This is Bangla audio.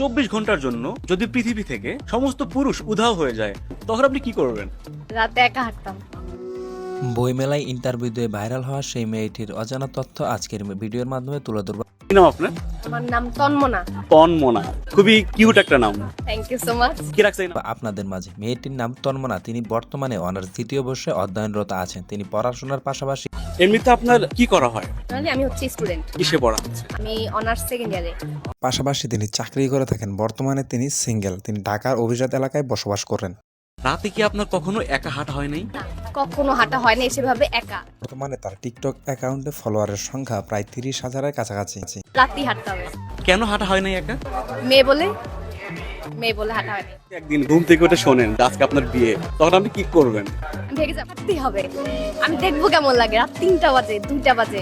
চব্বিশ ঘণ্টার জন্য যদি পৃথিবী থেকে সমস্ত পুরুষ উধাও হয়ে যায় তখন আপনি কি করবেন? রাতে একা হাঁটতাম। বইমেলায় ইন্টারভিউ দিয়ে ভাইরাল হওয়া সেই মেয়েটির অজানা তথ্য আজকের ভিডিওর মাধ্যমে তুলে ধরব। কি নাম আপনার? আমার নাম তন্মনা। তন্মনা। খুবই কিউট একটা নাম। থ্যাংক ইউ সো মাচ কি রাখছে এই নাম? আপনাদের মাঝে মেয়েটির নাম তন্মনা। তিনি বর্তমানে অনার্স দ্বিতীয় বর্ষে অধ্যয়নরত আছেন। তিনি পড়াশোনার পাশাপাশি এমনিতে আপনার কি করা হয়? আমি হচ্ছে স্টুডেন্ট কিসে পড়া হচ্ছে আমি অনার্স সেকেন্ড ইয়ারে পাশাপাশি তিনি চাকরি করে থাকেন। বর্তমানে তিনি সিঙ্গেল তিনি ঢাকার অভিজাত এলাকায় বসবাস করেন। রাতে কি আপনার কখনো একা হাঁটা হয় নাই? কখনো হাঁটা হয় না সেভাবে একা। বর্তমানে তার টিকটক অ্যাকাউন্টে ফলোয়ারের সংখ্যা প্রায় তিরিশ হাজারের কাছাকাছি। রাতেই হাঁটতে হবে। কেন হাঁটা হয় নাই একা? মেয়ে বলে? মেয়ে বলে হাঁটা হয়নি একদিন ঘুম থেকে উঠে শোনেন আজকে আপনার বিয়ে। তখন আপনি কি করবেন? ভেগে যাবে হবে। আমি দেখব কেমন লাগে। রাত তিনটা বাজে দুইটা বাজে।